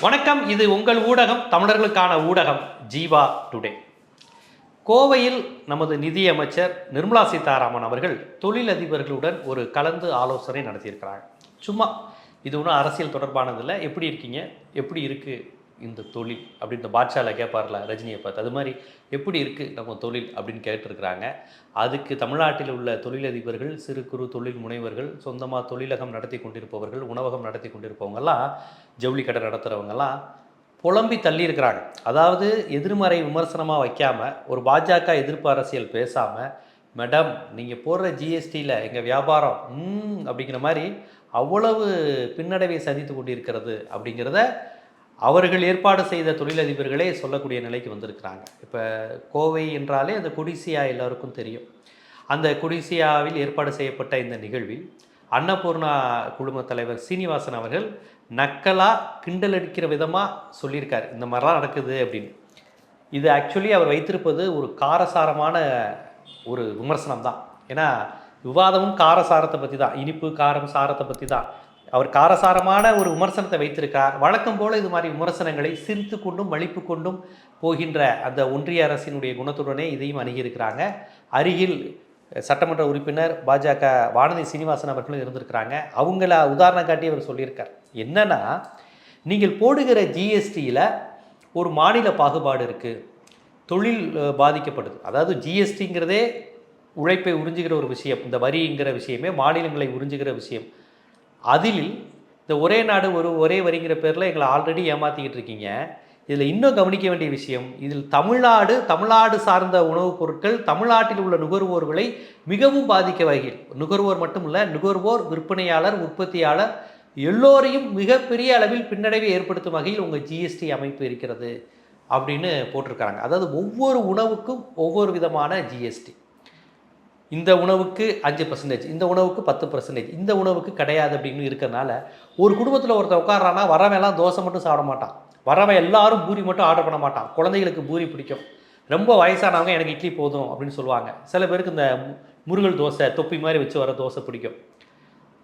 வணக்கம் இது உங்கள் ஊடகம் தமிழர்களுக்கான ஊடகம் ஜீவா டுடே. கோவையில் நமது நிதியமைச்சர் நிர்மலா சீதாராமன் அவர்கள் தொழிலதிபர்களுடன் ஒரு கலந்து ஆலோசனை நடத்தியிருக்கிறாங்க. சும்மா இது ஒன்றும் அரசியல் தொடர்பானதில்லை எப்படி இருக்கீங்க? எப்படி இருக்குது இந்த தொழில் அப்படின்னு இந்த பாட்ஷால கேட்பார்ல ரஜினியை பார்த்து. அது மாதிரி எப்படி இருக்குது நம்ம தொழில் அப்படின்னு கேட்டிருக்கிறாங்க. அதுக்கு தமிழ்நாட்டில் உள்ள தொழிலதிபர்கள் சிறு குறு தொழில் முனைவர்கள் சொந்தமாக தொழிலகம் நடத்தி கொண்டிருப்பவர்கள் உணவகம் நடத்தி கொண்டிருப்பவங்கெல்லாம் ஜவுளி கடை நடத்துகிறவங்கெல்லாம் புலம்பி தள்ளியிருக்கிறாங்க. அதாவது எதிர்மறை விமர்சனமாக வைக்காமல் ஒரு பாஜக எதிர்ப்பு அரசியல் பேசாமல் மேடம் நீங்கள் போடுற ஜிஎஸ்டியில் எங்கள் வியாபாரம் ம் அப்படிங்கிற மாதிரி அவ்வளவு பின்னடைவை சந்தித்து கொண்டிருக்கிறது அப்படிங்கிறத அவர்கள் ஏற்பாடு செய்த தொழிலதிபர்களே சொல்லக்கூடிய நிலைக்கு வந்திருக்கிறாங்க. இப்போ கோவை என்றாலே அந்த குடிசியா எல்லாருக்கும் தெரியும். அந்த குடிசியாவில் ஏற்பாடு செய்யப்பட்ட இந்த நிகழ்வில் அன்னபூர்ணா குழும தலைவர் சீனிவாசன் அவர்கள் நக்கலா கிண்டல் அடிக்கிற விதமாக சொல்லியிருக்கார். இந்த மாதிரிலாம் நடக்குது அப்படின்னு. இது ஆக்சுவலி அவர் வைத்திருப்பது ஒரு காரசாரமான ஒரு விமர்சனம் தான் ஏன்னா விவாதமும் காரசாரத்தை பற்றி தான் இனிப்பு காரம் சாரத்தை பற்றி தான் அவர் காரசாரமான ஒரு விமர்சனத்தை வைத்திருக்கார் வழக்கம் போல இது மாதிரி விமர்சனங்களை சிரித்து கொண்டும் மலிப்பு கொண்டும் போகின்ற அந்த ஒன்றிய அரசினுடைய குணத்துடனே இதையும் அணுகியிருக்கிறாங்க. அருகில் சட்டமன்ற உறுப்பினர் பாஜக வானதி சீனிவாசன் அவர்களும் இருந்திருக்கிறாங்க. அவங்கள உதாரணம் காட்டி அவர் சொல்லியிருக்கார். என்னன்னா நீங்கள் போடுகிற ஜிஎஸ்டியில் ஒரு மாநில பாகுபாடு இருக்குது தொழில் பாதிக்கப்படுது. அதாவது ஜிஎஸ்டிங்கிறதே உழைப்பை உறிஞ்சுகிற ஒரு விஷயம். இந்த வரிங்கிற விஷயமே மாநிலங்களை உறிஞ்சுகிற விஷயம். அதில் இந்த ஒரே நாடு ஒரு ஒரே வரிங்கிற பேரில் எங்களை ஆல்ரெடி ஏமாற்றிக்கிட்டு இருக்கீங்க. இதில் இன்னும் கவனிக்க வேண்டிய விஷயம் இதில் தமிழ்நாடு தமிழ்நாடு சார்ந்த உணவுப் பொருட்கள் தமிழ்நாட்டில் உள்ள நுகர்வோர்களை மிகவும் பாதிக்க வகையில் நுகர்வோர் மட்டுமல்ல நுகர்வோர் விற்பனையாளர் உற்பத்தியாளர் எல்லோரையும் மிகப்பெரிய அளவில் பின்னடைவை ஏற்படுத்தும் வகையில் உங்கள் ஜிஎஸ்டி அமைப்பு இருக்கிறது அப்படின்னு போட்டிருக்காங்க. அதாவது ஒவ்வொரு உணவுக்கும் ஒவ்வொரு விதமான ஜிஎஸ்டி இந்த உணவுக்கு அஞ்சு பர்சன்டேஜ் இந்த உணவுக்கு பத்து பர்சன்டேஜ் இந்த உணவுக்கு கிடையாது அப்படின்னு இருக்கிறனால ஒரு குடும்பத்தில் ஒருத்தர் உட்காரானா வரவன் எல்லாம் தோசை மட்டும் சாப்பிட மாட்டான். வரவன் எல்லாரும் பூரி மட்டும் ஆர்டர் பண்ண மாட்டான். குழந்தைகளுக்கு பூரி பிடிக்கும். ரொம்ப வயசானவங்க எனக்கு இட்லி போதும் அப்படின்னு சொல்லுவாங்க. சில பேருக்கு இந்த மு- முருகல் தோசை தொப்பி மாதிரி வச்சு வர தோசை பிடிக்கும்.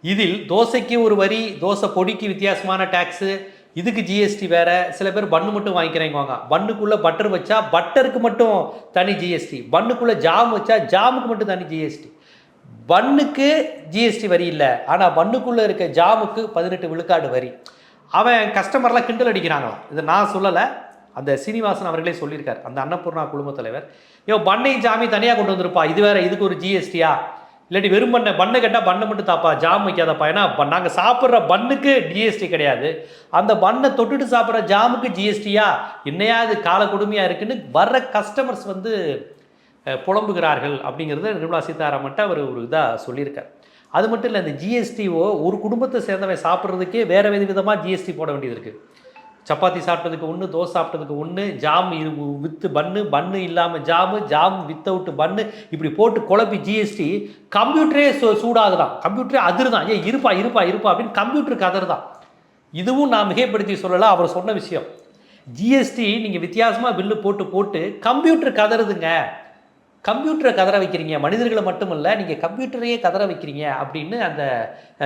இதில் தோசைக்கு ஒரு வரி தோசை பொடிக்கு வித்தியாசமான டேக்ஸு இதுக்கு ஜிஎஸ்டி வேறு சில பேர் பன்னு மட்டும் வாங்கிக்கிறேங்குவாங்க. பண்ணுக்குள்ளே பட்டர் வச்சா பட்டருக்கு மட்டும் தனி ஜிஎஸ்டி பண்ணுக்குள்ளே ஜாம் வச்சா ஜாமுக்கு மட்டும் தனி ஜிஎஸ்டி பன்னுக்கு ஜிஎஸ்டி வரி இல்லை. ஆனால் பண்ணுக்குள்ளே இருக்க ஜாமுக்கு பதினெட்டு விழுக்காடு வரி. அவன் கஸ்டமர்லாம் கிண்டல் அடிக்கிறாங்களாம். இதை நான் சொல்லலை. அந்த சீனிவாசன் அவர்களே சொல்லியிருக்கார். அந்த அன்னபூர்ணா குழும தலைவர். யோ பண்ணை ஜாமி தனியாக கொண்டு வந்திருப்பா. இது வேற இதுக்கு ஒரு ஜிஎஸ்டியா இல்லாட்டி வெறும் பண்ண பண்ணை கேட்டால் பண்ணை மட்டும் தாப்பா ஜாம் வைக்காதப்பா. ஏன்னா நாங்கள் சாப்பிட்ற பண்ணுக்கு ஜிஎஸ்டி கிடையாது. அந்த பண்ணை தொட்டுட்டு சாப்பிட்ற ஜாமுக்கு ஜிஎஸ்டியா என்னையா இது கால கொடுமையாக இருக்குன்னு வர்ற கஸ்டமர்ஸ் வந்து புலம்புகிறார்கள் அப்படிங்கிறத நிர்மலா சீதாராமன்ட்ட அவர் ஒரு இதாக சொல்லியிருக்கார். அது மட்டும் இல்லை இந்த ஜிஎஸ்டிஓ ஒரு குடும்பத்தை சேர்ந்தவன் சாப்பிட்றதுக்கே வேறு வித விதமாக ஜிஎஸ்டி போட வேண்டியது இருக்குது சப்பாத்தி சாப்பிட்டதுக்கு ஒன்று தோசை சாப்பிட்டதுக்கு ஒன்று ஜாம் இரு வித்து பன்னு பன்னு இல்லாமல் ஜாமு ஜாம் வித்தவுட்டு பன்னு இப்படி போட்டு குழப்பி ஜிஎஸ்டி கம்ப்யூட்டரே சூ சூடாகுதான். கம்ப்யூட்டரே அதிருதான். ஏன் இருப்பா இருப்பா இருப்பா அப்படின்னு கம்ப்யூட்டருக்கு அதிர்தான் இதுவும் நான் மிகைப்படுத்தி சொல்லலை அவர் சொன்ன விஷயம். ஜிஎஸ்டி நீங்கள் வித்தியாசமாக பில்லு போட்டு போட்டு கம்ப்யூட்டர் கதறுதுங்க. கம்ப்யூட்டரை கதற வைக்கிறீங்க. மனிதர்களை மட்டுமல்ல நீங்கள் கம்ப்யூட்டரையே கதற வைக்கிறீங்க அப்படின்னு அந்த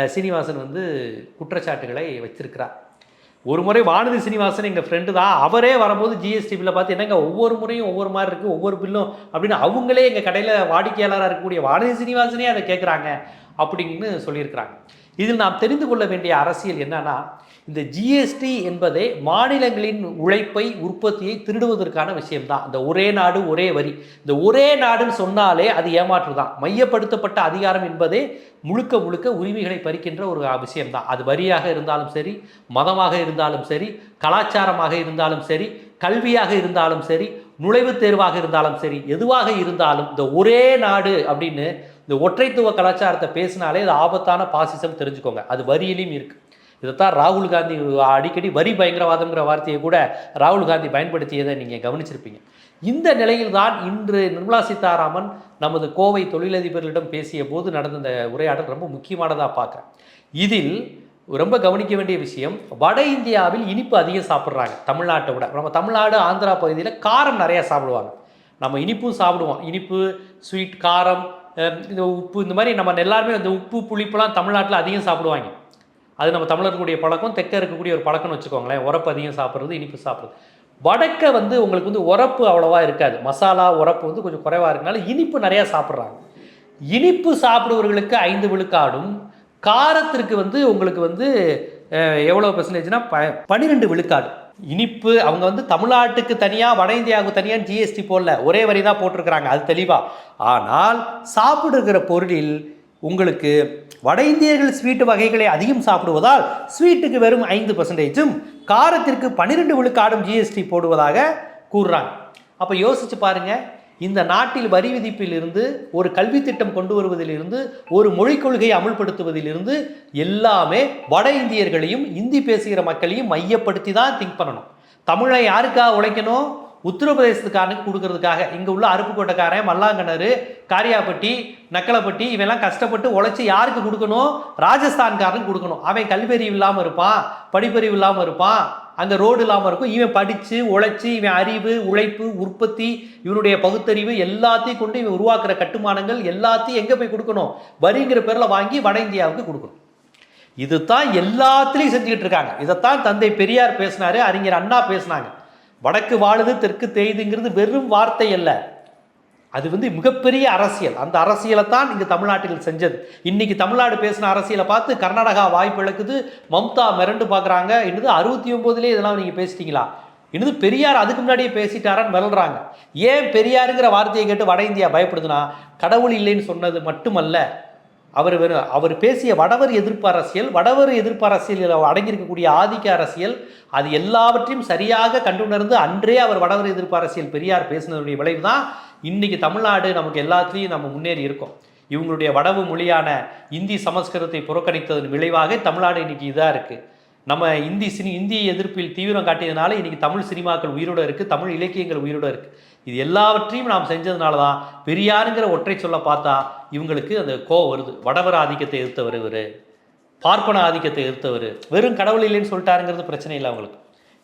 சீனிவாசன் வந்து குற்றச்சாட்டுகளை வச்சிருக்கிறார். ஒரு முறை வானதி சீனிவாசன் எங்கள் ஃப்ரெண்டு தான். அவரே வரும்போது ஜிஎஸ்டி பில்லை பார்த்து என்னங்க ஒவ்வொரு முறையும் ஒவ்வொரு மாதிரி இருக்குது ஒவ்வொரு பில்லும் அப்படின்னு அவங்களே எங்கள் கடையில் வாடிக்கையாளராக இருக்கக்கூடிய வானதி சீனிவாசனே அதை கேட்குறாங்க அப்படின்னு சொல்லியிருக்கிறாங்க. இதில் நாம் தெரிந்து கொள்ள வேண்டிய அரசியல் என்னன்னா இந்த ஜிஎஸ்டி என்பதே மாநிலங்களின் உழைப்பை உற்பத்தியை திருடுவதற்கான விஷயம்தான். இந்த ஒரே நாடு ஒரே வரி. இந்த ஒரே நாடுன்னு சொன்னாலே அது ஏமாற்று தான் மையப்படுத்தப்பட்ட அதிகாரம் என்பதே முழுக்க முழுக்க உரிமைகளை பறிக்கின்ற ஒரு விஷயம்தான். அது வரியாக இருந்தாலும் சரி மதமாக இருந்தாலும் சரி கலாச்சாரமாக இருந்தாலும் சரி கல்வியாக இருந்தாலும் சரி நுழைவுத் தேர்வாக இருந்தாலும் சரி எதுவாக இருந்தாலும் இந்த ஒரே நாடு அப்படின்னு இந்த ஒற்றைத்துவ கலாச்சாரத்தை பேசினாலே அது ஆபத்தான பாசிசம் தெரிஞ்சுக்கோங்க. அது வரியிலையும் இருக்குது இதைத்தான் ராகுல் காந்தி அடிக்கடி வரி பயங்கரவாதம்ங்கிற வார்த்தையை கூட ராகுல் காந்தி பயன்படுத்தியதை நீங்கள் கவனிச்சிருப்பீங்க. இந்த நிலையில்தான் இன்று நிர்மலா சீதாராமன் நமது கோவை தொழிலதிபர்களிடம் பேசிய போது நடந்த இந்த உரையாடல் ரொம்ப முக்கியமானதாக பார்க்குறேன். இதில் ரொம்ப கவனிக்க வேண்டிய விஷயம் வட இந்தியாவில் இனிப்பு அதிகம் சாப்பிட்றாங்க தமிழ்நாட்டை விட. நம்ம தமிழ்நாடு ஆந்திரா பகுதியில் காரம் நிறையா சாப்பிடுவாங்க. நம்ம இனிப்பும் சாப்பிடுவோம். இனிப்பு ஸ்வீட் காரம் இந்த உப்பு இந்த மாதிரி நம்ம எல்லாருமே அந்த உப்பு புளிப்புலாம் தமிழ்நாட்டில் அதிகம் சாப்பிடுவாங்க. அது நம்ம தமிழர்களுடைய பழக்கம் தெற்க இருக்கக்கூடிய ஒரு பழக்கம்னு வச்சுக்கோங்களேன். உரப்பு அதிகம் சாப்பிட்றது இனிப்பு சாப்பிட்றது. வடக்க வந்து உங்களுக்கு வந்து உரப்பு அவ்வளோவா இருக்காது. மசாலா உரப்பு வந்து கொஞ்சம் குறைவாக இருக்கனால இனிப்பு நிறையா சாப்பிட்றாங்க. இனிப்பு சாப்பிடுவர்களுக்கு ஐந்து விழுக்காடும் காரத்திற்கு வந்து உங்களுக்கு வந்து எவ்வளோ பெர்சன்டேஜ்னா ப பன்னிரெண்டு விழுக்காடு. இனிப்பு அவங்க வந்து தமிழ்நாட்டுக்கு தனியாக வட இந்தியாவுக்கு தனியாக ஜிஎஸ்டி போடல. ஒரே வரி தான் போட்டிருக்கிறாங்க. அது தெளிவாக ஆனால் சாப்பிடுகிற பொருளில் உங்களுக்கு வட இந்தியர்கள் ஸ்வீட்டு வகைகளை அதிகம் சாப்பிடுவதால் ஸ்வீட்டுக்கு வெறும் ஐந்து பர்சன்டேஜும் காரத்திற்கு பன்னிரெண்டு விழுக்காடும் ஜிஎஸ்டி போடுவதாக கூறுறாங்க. அப்போ யோசிச்சு பாருங்க இந்த நாட்டில் வரி விதிப்பிலிருந்து ஒரு கல்வி திட்டம் கொண்டு வருவதிலிருந்து ஒரு மொழிக் கொள்கையை அமுல்படுத்துவதிலிருந்து எல்லாமே வட இந்தியர்களையும் இந்தி பேசுகிற மக்களையும் மையப்படுத்தி தான் திங்க் பண்ணணும். தமிழை யாருக்காக உழைக்கணும்? உத்தரப்பிரதேசத்துக்காரனுக்கு கொடுக்கறதுக்காக. இங்கே உள்ள அருப்புக்கோட்டைக்காரன் மல்லாங்கணர் காரியாப்பட்டி நக்கலப்பட்டி இவெல்லாம் கஷ்டப்பட்டு உழைச்சி யாருக்கு கொடுக்கணும்? ராஜஸ்தான்காரனுக்கு கொடுக்கணும். அவன் கல்வியறிவு இல்லாமல் இருப்பான் படிப்பறிவு இல்லாமல் இருப்பான் அங்கே ரோடு இல்லாமல் இருக்கும். இவன் படித்து உழைச்சி இவன் அறிவு உழைப்பு உற்பத்தி இவனுடைய பகுத்தறிவு எல்லாத்தையும் கொண்டு இவன் உருவாக்குற கட்டுமானங்கள் எல்லாத்தையும் எங்கே போய் கொடுக்கணும்? வரிங்கிற பேரில் வாங்கி வட இந்தியாவுக்கு கொடுக்கணும். இதுதான் எல்லாத்துலேயும் செஞ்சுக்கிட்டு இருக்காங்க. இதைத்தான் தந்தை பெரியார் பேசினார் அறிஞர் அண்ணா பேசினாங்க. வடக்கு வாழுது தெற்கு தேய்துங்கிறது வெறும் வார்த்தை அல்ல. அது வந்து மிகப்பெரிய அரசியல். அந்த அரசியலை தான் இங்கே தமிழ்நாட்டில் செஞ்சது. இன்னைக்கு தமிழ்நாடு பேசின அரசியலை பார்த்து கர்நாடகா வாய்ப்பு இழக்குது மம்தா மிரண்டு பார்க்குறாங்க என்னது அறுபத்தி ஒம்போதுலேயே இதெல்லாம் நீங்கள் பேசிட்டீங்களா? என்னது பெரியார் அதுக்கு முன்னாடியே பேசிட்டாரான்னு மிரள்றாங்க ஏன் பெரியாருங்கிற வார்த்தையை கேட்டு வட இந்தியா பயப்படுதுன்னா கடவுள் இல்லைன்னு சொன்னது மட்டுமல்ல அவர் வெறும் அவர் பேசிய வடவர் எதிர்ப்பு அரசியல் வடவர் எதிர்ப்பு அரசியலில் அடங்கியிருக்கக்கூடிய ஆதிக்க அரசியல் அது எல்லாவற்றையும் சரியாக கண்டுணர்ந்து அன்றே அவர் வடவர் எதிர்ப்பு அரசியல் பெரியார் பேசினதுடைய விளைவு தான் இன்றைக்கி தமிழ்நாடு நமக்கு எல்லாத்துலேயும் நம்ம முன்னேறி இருக்கோம். இவங்களுடைய வடவு மொழியான இந்தி சமஸ்கிருதத்தை புறக்கணித்ததன் விளைவாக தமிழ்நாடு இன்றைக்கி இதாக இருக்குது நம்ம இந்தி சினி இந்தி எதிர்ப்பில் தீவிரம் காட்டியதுனால இன்றைக்கி தமிழ் சினிமாக்கள் உயிரோட இருக்குது தமிழ் இலக்கியங்கள் உயிரோட இருக்குது இது எல்லாவற்றையும் நாம் செஞ்சதுனால தான் பெரியாருங்கிற ஒற்றை சொல்ல பார்த்தா இவங்களுக்கு அந்த கோவம் வருது. வடவர ஆதிக்கத்தை எதிர்த்தவர் இவர் பார்ப்பன ஆதிக்கத்தை எதிர்த்தவர். வெறும் கடவுள் இல்லைன்னு சொல்லிட்டாருங்கிறது பிரச்சனை இல்லை அவங்களுக்கு.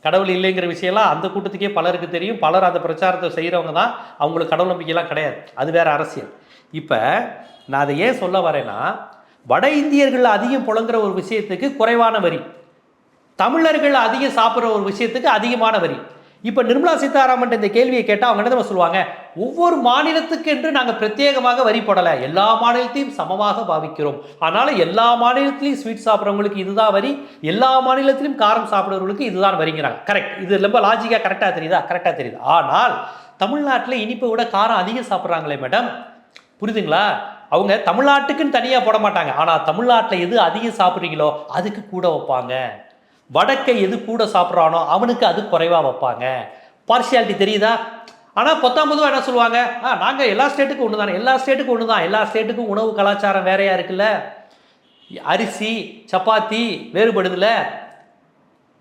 கடவுள் இல்லைங்கிற விஷயம்லாம் அந்த கூட்டத்துக்கே பலருக்கு தெரியும். பலர் அந்த பிரச்சாரத்தை செய்கிறவங்க தான் அவங்களுக்கு கடவுள் நம்பிக்கைலாம் கிடையாது. அது வேறு அரசியல். இப்போ நான் அதை ஏன் சொல்ல வரேன்னா வட இந்தியர்கள் அதிகம் புலங்குற ஒரு விஷயத்துக்கு குறைவான வரி. தமிழர்கள் அதிகம் சாப்பிட்ற ஒரு விஷயத்துக்கு அதிகமான வரி. இப்போ நிர்மலா சீதாராமன் இந்த கேள்வியை கேட்டால் அவங்க என்ன சொல்லுவாங்க? ஒவ்வொரு மாநிலத்துக்கு என்று நாங்கள் பிரத்யேகமாக வரி போடலை. எல்லா மாநிலத்தையும் சமமாக பாவிக்கிறோம். அதனால் எல்லா மாநிலத்திலையும் ஸ்வீட் சாப்பிட்றவங்களுக்கு இதுதான் வரி. எல்லா மாநிலத்திலும் காரம் சாப்பிட்றவங்களுக்கு இதுதான் வரிங்கிறாங்க. கரெக்ட் இது ரொம்ப லாஜிக்காக கரெக்டாக தெரியுதா? கரெக்டாக தெரியுது. ஆனால் தமிழ்நாட்டில் இனிப்பை விட காரம் அதிகம் சாப்பிட்றாங்களே மேடம் புரியுதுங்களா? அவங்க தமிழ்நாட்டுக்குன்னு தனியாக போட மாட்டாங்க. ஆனால் தமிழ்நாட்டில் எது அதிகம் சாப்பிட்றீங்களோ அதுக்கு கூட வைப்பாங்க. வடக்கை எது கூட சாப்பிட்றானோ அவனுக்கு அது குறைவாக வைப்பாங்க. பார்சியாலிட்டி தெரியுதா? ஆனால் பத்தாம் பொதுவாக என்ன சொல்லுவாங்க? ஆ நாங்கள் எல்லா ஸ்டேட்டுக்கும் ஒன்று தானே எல்லா ஸ்டேட்டுக்கும் ஒன்று தான் எல்லா ஸ்டேட்டுக்கும் உணவு கலாச்சாரம் வேறையாக இருக்குல்ல? அரிசி சப்பாத்தி வேறுபடுதுல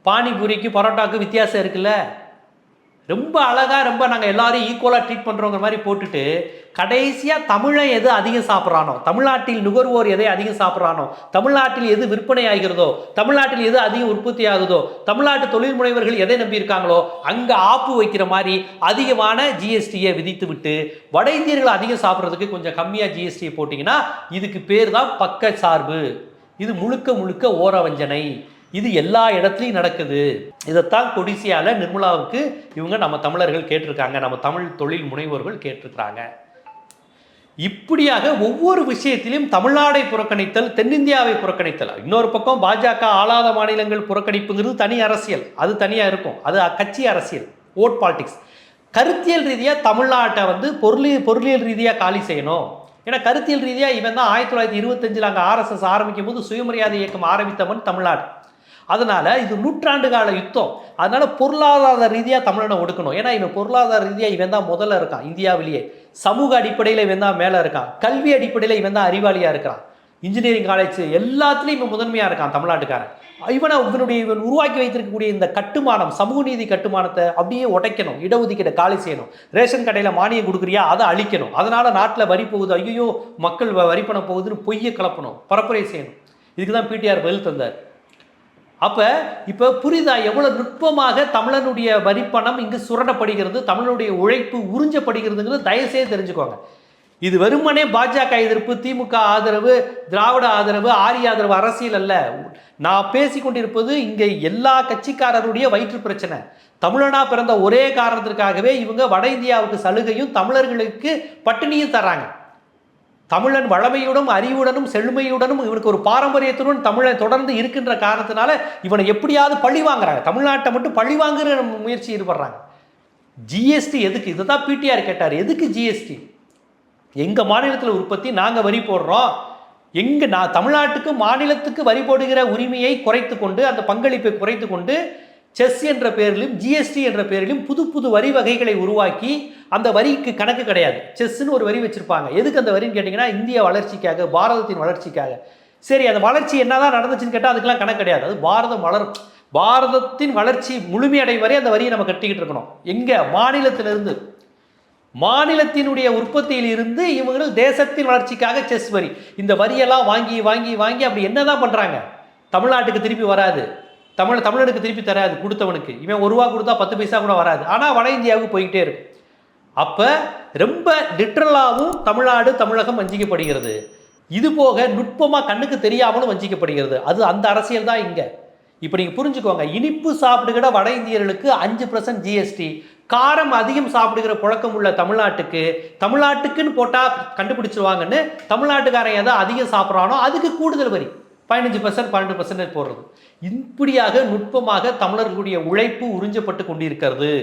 பானிபூரிக்கு பரோட்டாவுக்கு வித்தியாசம் இருக்குல்ல? ரொம்ப அழகாக ரொம்ப நாங்கள் எல்லாரும் ஈக்குவலாக ட்ரீட் பண்ணுறோங்கிற மாதிரி போட்டுட்டு கடைசியாக தமிழை எது அதிகம் சாப்பிட்றானோ? தமிழ்நாட்டில் நுகர்வோர் எதை அதிகம் சாப்பிட்றானோ? தமிழ்நாட்டில் எது விற்பனை ஆகிறதோ தமிழ்நாட்டில் எது அதிகம் உற்பத்தி ஆகுதோ தமிழ்நாட்டு தொழில் முனைவர்கள் எதை நம்பியிருக்காங்களோ அங்கே ஆப்பு வைக்கிற மாதிரி அதிகமான ஜிஎஸ்டியை விதித்து விட்டு வட இந்தியர்கள் அதிகம் சாப்பிட்றதுக்கு கொஞ்சம் கம்மியாக ஜிஎஸ்டியை போட்டிங்கன்னா இதுக்கு பேர் தான் பக்க சார்பு இது முழுக்க முழுக்க ஓரவஞ்சனை. இது எல்லா இடத்துலையும் நடக்குது. இதைத்தான் கொடிசியால் நிர்மலாவுக்கு இவங்க நம்ம தமிழர்கள் கேட்டிருக்காங்க. நம்ம தமிழ் தொழில் முனைவோர்கள் கேட்டிருக்கிறாங்க. இப்படியாக ஒவ்வொரு விஷயத்திலும் தமிழ்நாடை புறக்கணித்தல் தென்னிந்தியாவை புறக்கணித்தல்? இன்னொரு பக்கம் பாஜக ஆளாத மாநிலங்கள் புறக்கணிப்புங்கிறது தனி அரசியல். அது தனியாக இருக்கும். அது கட்சி அரசியல். ஓட் பாலிடிக்ஸ் கருத்தியல் ரீதியாக தமிழ்நாட்டை வந்து பொருளியல் பொருளியல் ரீதியாக காலி செய்யணும். ஏன்னா கருத்தியல் ரீதியாக இவன் தான் ஆயிரத்தி தொள்ளாயிரத்தி இருபத்தஞ்சில் அங்கே ஆர்எஸ்எஸ் ஆரம்பிக்கும் போது சுயமரியாதை இயக்கம் ஆரம்பித்தவன் தமிழ்நாடு. அதனால் இது நூற்றாண்டு கால யுத்தம். அதனால் பொருளாதார ரீதியாக தமிழனை ஒடுக்கணும். ஏன்னா இவன் பொருளாதார ரீதியாக இவன் தான் முதல்ல இருக்கான் இந்தியாவிலேயே. சமூக அடிப்படையில் இவன் தான் மேலே இருக்கான். கல்வி அடிப்படையில் இவன் தான் அறிவாளியாக இருக்கிறான். இன்ஜினியரிங் காலேஜ் எல்லாத்துலேயும் இவன் முதன்மையாக இருக்கான் தமிழ்நாட்டுக்காரன். இவனை இவனுடைய இவன் உருவாக்கி வைத்திருக்கக்கூடிய இந்த கட்டுமானம் சமூக நீதி கட்டுமானத்தை அப்படியே உடைக்கணும். இடஒதுக்கீடை காலி செய்யணும். ரேஷன் கடையில் மானியம் கொடுக்குறியா அதை அழிக்கணும். அதனால் நாட்டில் வரி போகுது. ஐயோ மக்கள் வ- வரி பண்ண போகுதுன்னு பொய்யை கலப்பணும் பரப்புரை செய்யணும். இதுக்கு தான் பிடிஆர் பதில் தந்தார். அப்போ இப்போ புரிதா? எவ்வளோ நுட்பமாக தமிழனுடைய வரிப்பணம் இங்கு சுரண்டப்படுகிறது தமிழனுடைய உழைப்பு உறிஞ்சப்படுகிறதுங்கிறது தயவுசெய்து தெரிஞ்சுக்கோங்க. இது வெறுமனே பாஜக எதிர்ப்பு திமுக ஆதரவு திராவிட ஆதரவு ஆரிய ஆதரவு அரசியல் அல்ல. நான் பேசிக்கொண்டிருப்பது இங்கே எல்லா கட்சிக்காரருடைய வயிற்று பிரச்சனை. தமிழனா பிறந்த ஒரே காரணத்திற்காகவே இவங்க வட இந்தியாவுக்கு சலுகையும் தமிழர்களுக்கு பட்டினியும் தராங்க தமிழன் வளமையுடன் அறிவுடனும் செழுமையுடனும் இவனுக்கு ஒரு பாரம்பரியத்துடன் தமிழன் தொடர்ந்து இருக்கின்ற காரணத்தினால இவனை எப்படியாவது பழி வாங்குறாங்க. தமிழ்நாட்டை மட்டும் பழி வாங்குற முயற்சி ஈடுபடுறாங்க. ஜிஎஸ்டி எதுக்கு? இதை தான் பிடிஆர் கேட்டார். எதுக்கு ஜிஎஸ்டி எங்கள் மாநிலத்தில் உற்பத்தி நாங்கள் வரி போடுறோம். எங்க நான் தமிழ்நாட்டுக்கு மாநிலத்துக்கு வரி போடுகிற உரிமையை குறைத்து கொண்டு அந்த பங்களிப்பை குறைத்து கொண்டு செஸ் என்ற பெயரிலும் ஜிஎஸ்டி என்ற பெயரிலும் புது புது வரி வகைகளை உருவாக்கி அந்த வரிக்கு கணக்கு கிடையாது. செஸ்ன்னு ஒரு வரி வச்சிருப்பாங்க. எதுக்கு அந்த வரின்னு கேட்டிங்கன்னா இந்திய வளர்ச்சிக்காக பாரதத்தின் வளர்ச்சிக்காக. சரி அந்த வளர்ச்சி என்னதான் நடந்துச்சுன்னு கேட்டால் அதுக்கெல்லாம் கணக்கு கிடையாது. அது பாரதம் வளரும் பாரதத்தின் வளர்ச்சி முழுமையடை வரை அந்த வரியை நம்ம கட்டிக்கிட்டு இருக்கணும். எங்கே? மாநிலத்திலிருந்து. மாநிலத்தினுடைய உற்பத்தியில் இருந்து இவங்கள் தேசத்தின் வளர்ச்சிக்காக செஸ் வரி. இந்த வரியெல்லாம் வாங்கி வாங்கி வாங்கி அப்படி என்ன தான் பண்ணுறாங்க தமிழ்நாட்டுக்கு திருப்பி வராது. தமிழ் தமிழனுக்கு திருப்பி தராது கொடுத்தவனுக்கு. இவன் ஒரு ரூபா கொடுத்தா பத்து பைசா கூட வராது. ஆனால் வட இந்தியாவுக்கு போய்கிட்டே இருக்கும் அப்போ ரொம்ப லிட்ரலாகவும் தமிழ்நாடு தமிழகம் வஞ்சிக்கப்படுகிறது. இது போக நுட்பமாக கண்ணுக்கு தெரியாமலும் வஞ்சிக்கப்படுகிறது. அது அந்த அரசியல் தான் இங்கே. இப்போ நீங்கள் புரிஞ்சுக்கோங்க இனிப்பு சாப்பிடுகிற வட இந்தியர்களுக்கு அஞ்சு பர்சன்ட் ஜிஎஸ்டி காரம் அதிகம் சாப்பிடுகிற புழக்கம் உள்ள தமிழ்நாட்டுக்கு தமிழ்நாட்டுக்குன்னு போட்டால் கண்டுபிடிச்சிருவாங்கன்னு தமிழ்நாட்டுக்காரன் எதை அதிகம் சாப்பிட்றானோ அதுக்கு கூடுதல் வரி. பதினஞ்சு பர்சன்ட் பன்னெண்டு பர்சன்டேஜ் போடுறது. இப்படியாக நுட்பமாக தமிழர்களுடைய உழைப்பு உறிஞ்சப்பட்டு கொண்டிருக்கிறது.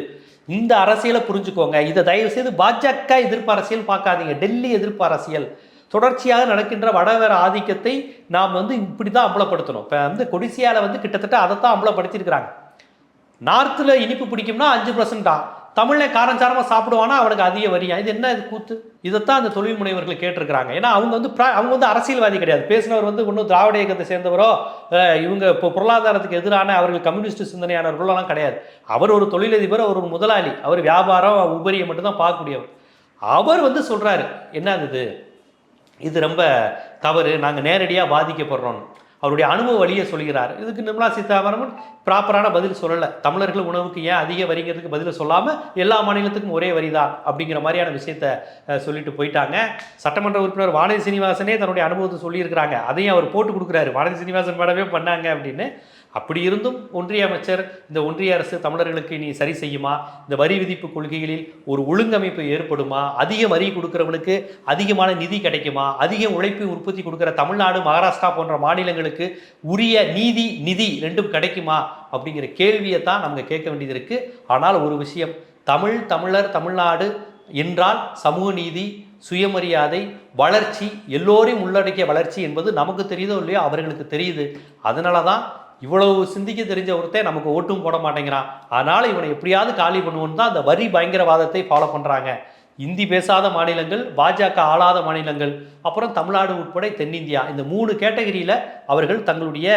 இந்த அரசியலை புரிஞ்சுக்கோங்க. இதை தயவு செய்து பாஜக எதிர்ப்பு அரசியல் பார்க்காதீங்க. டெல்லி எதிர்ப்பு அரசியல். தொடர்ச்சியாக நடக்கின்ற வடவேற ஆதிக்கத்தை நாம் வந்து இப்படி தான் அம்பலப்படுத்தணும். இப்போ வந்து கொடிசியாவில் வந்து கிட்டத்தட்ட அதை தான் அம்பலப்படுத்தியிருக்கிறாங்க. நார்த்தில் இனிப்பு பிடிக்கும்னா அஞ்சு பர்சன்ட் தமிழை காரஞ்சாரமாக சாப்பிடுவானா? அவனுக்கு அதிக வரியா? இது என்ன இது கூத்து? இதைத்தான் அந்த தொழில் முனைவர்கள் கேட்டிருக்கிறாங்க. ஏன்னா அவங்க வந்து ப்ரா- அவங்க வந்து அரசியல்வாதி கிடையாது. பேசினவர் வந்து ஒன்றும் திராவிட இயக்கத்தை சேர்ந்தவரோ இவங்க இப்போ பொருளாதாரத்துக்கு எதிரான அவர்கள் கம்யூனிஸ்ட் சிந்தனையானவர்களெல்லாம் கிடையாது. அவர் ஒரு தொழிலதிபர் அவர் ஒரு முதலாளி. அவர் வியாபாரம் உபரியை மட்டும்தான் பார்க்கக்கூடியவர். அவர் வந்து சொல்கிறாரு என்ன இது? இது ரொம்ப தவறு. நாங்கள் நேரடியாக பாதிக்கப்படுறோம் அவருடைய அனுபவ வழியை சொல்கிறார். இதுக்கு நிர்மலா சீதாராமன் ப்ராப்பரான பதில் சொல்லலை. தமிழர்கள் உணவுக்கு ஏன் அதிக வரிங்கிறதுக்கு பதில் சொல்லாமல் எல்லா மாநிலத்துக்கும் ஒரே வரி தான் அப்படிங்கிற மாதிரியான விஷயத்த சொல்லிட்டு போயிட்டாங்க. சட்டமன்ற உறுப்பினர் வானதி சீனிவாசனே தன்னுடைய அனுபவத்தை சொல்லியிருக்கிறாங்க. அதையும் அவர் போட்டு கொடுக்குறாரு. வானதி சீனிவாசன் மேடமே பண்ணாங்க அப்படின்னு. அப்படி இருந்தும் ஒன்றிய அமைச்சர் இந்த ஒன்றிய அரசு தமிழர்களுக்கு நீ சரி செய்யுமா? இந்த வரி விதிப்பு கொள்கைகளில் ஒரு ஒழுங்கமைப்பு ஏற்படுமா? அதிக வரி கொடுக்குறவனுக்கு அதிகமான நிதி கிடைக்குமா? அதிக உழைப்பு உற்பத்தி கொடுக்குற தமிழ்நாடு மகாராஷ்டிரா போன்ற மாநிலங்களுக்கு உரிய நீதி நிதி ரெண்டும் கிடைக்குமா? அப்படிங்கிற கேள்வியை தான் நம்ம கேட்க வேண்டியது இருக்குது ஆனால் ஒரு விஷயம் தமிழ் தமிழர் தமிழ்நாடு என்றால் சமூக நீதி சுயமரியாதை வளர்ச்சி எல்லோரையும் உள்ளடக்கிய வளர்ச்சி என்பது நமக்கு தெரியுதோ இல்லையோ அவர்களுக்கு தெரியுது. அதனால தான் இவ்வளவு சிந்திக்க தெரிஞ்ச ஒருத்தே நமக்கு ஓட்டும் போட மாட்டேங்கிறான். அதனால் இவனை எப்படியாவது காலி பண்ணுவோன்னு தான் அந்த வரி பயங்கரவாதத்தை ஃபாலோ பண்ணுறாங்க இந்தி பேசாத மாநிலங்கள் பாஜக ஆளாத மாநிலங்கள் அப்புறம் தமிழ்நாடு உட்பட தென்னிந்தியா இந்த மூணு கேட்டகரியில் அவர்கள் தங்களுடைய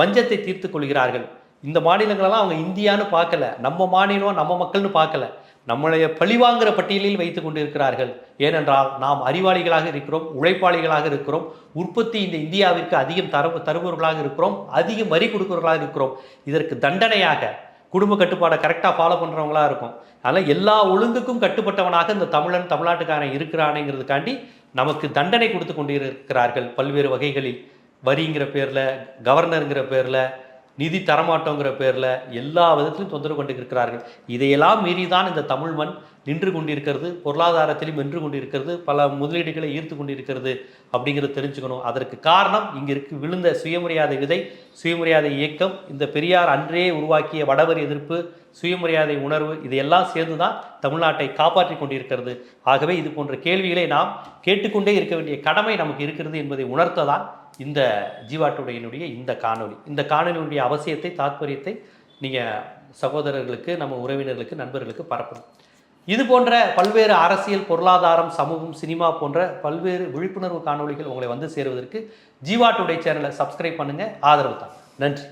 வஞ்சத்தை தீர்த்து கொள்கிறார்கள். இந்த மாநிலங்களெல்லாம் அவங்க இந்தியான்னு பார்க்கல நம்ம மாநிலம் நம்ம மக்கள்னு பார்க்கல. நம்மளைய பழிவாங்கிற பட்டியலில் வைத்து கொண்டிருக்கிறார்கள். ஏனென்றால் நாம் அறிவாளிகளாக இருக்கிறோம் உழைப்பாளிகளாக இருக்கிறோம் உற்பத்தி இந்த இந்தியாவிற்கு அதிகம் தர தருபவர்களாக இருக்கிறோம் அதிகம் வரி கொடுக்கிறவர்களாக இருக்கிறோம். இதற்கு தண்டனையாக குடும்ப கட்டுப்பாடை கரெக்டாக ஃபாலோ பண்ணுறவங்களா இருக்கும். அதனால் எல்லா ஒழுங்குக்கும் கட்டுப்பட்டவனாக இந்த தமிழன் தமிழ்நாட்டுக்காரன் இருக்கிறானேங்கிறதுக்காண்டி நமக்கு தண்டனை கொடுத்து கொண்டிருக்கிறார்கள் பல்வேறு வகைகளில். வரிங்கிற பேரில் கவர்னருங்கிற பேரில் நிதி தரமாட்டோங்கிற பேரில் எல்லா விதத்திலும் தொந்தரவு கொண்டு இருக்கிறார்கள் இதையெல்லாம் மீறி தான் இந்த தமிழ் மண் நின்று கொண்டிருக்கிறது பொருளாதாரத்திலும் நின்று கொண்டிருக்கிறது பல முதலீடுகளை ஈர்த்து கொண்டிருக்கிறது அப்படிங்கிறத தெரிஞ்சுக்கணும். அதற்கு காரணம் இங்கே இருக்கு விழுந்த சுயமரியாதை விதை சுயமரியாதை இயக்கம் இந்த பெரியார் அன்றே உருவாக்கிய வடவர் எதிர்ப்பு சுயமரியாதை உணர்வு இதையெல்லாம் சேர்ந்து தான் தமிழ்நாட்டை காப்பாற்றி கொண்டிருக்கிறது. ஆகவே இது போன்ற கேள்விகளை நாம் கேட்டுக்கொண்டே இருக்க வேண்டிய கடமை நமக்கு இருக்கிறது என்பதை உணர்த்த தான் இந்த ஜீவாட்டுடையினுடைய இந்த காணொலி இந்த காணொலியினுடைய அவசியத்தை தாத்பரியத்தை நீங்கள் சகோதரர்களுக்கு நம்ம உறவினர்களுக்கு நண்பர்களுக்கு பரப்பணும். இது போன்ற பல்வேறு அரசியல் பொருளாதாரம் சமூகம் சினிமா போன்ற பல்வேறு விழிப்புணர்வு காணொளிகள் உங்களை வந்து சேருவதற்கு ஜீவா டுடே சேனலை சப்ஸ்கிரைப் பண்ணுங்கள் ஆதரவு தான். நன்றி.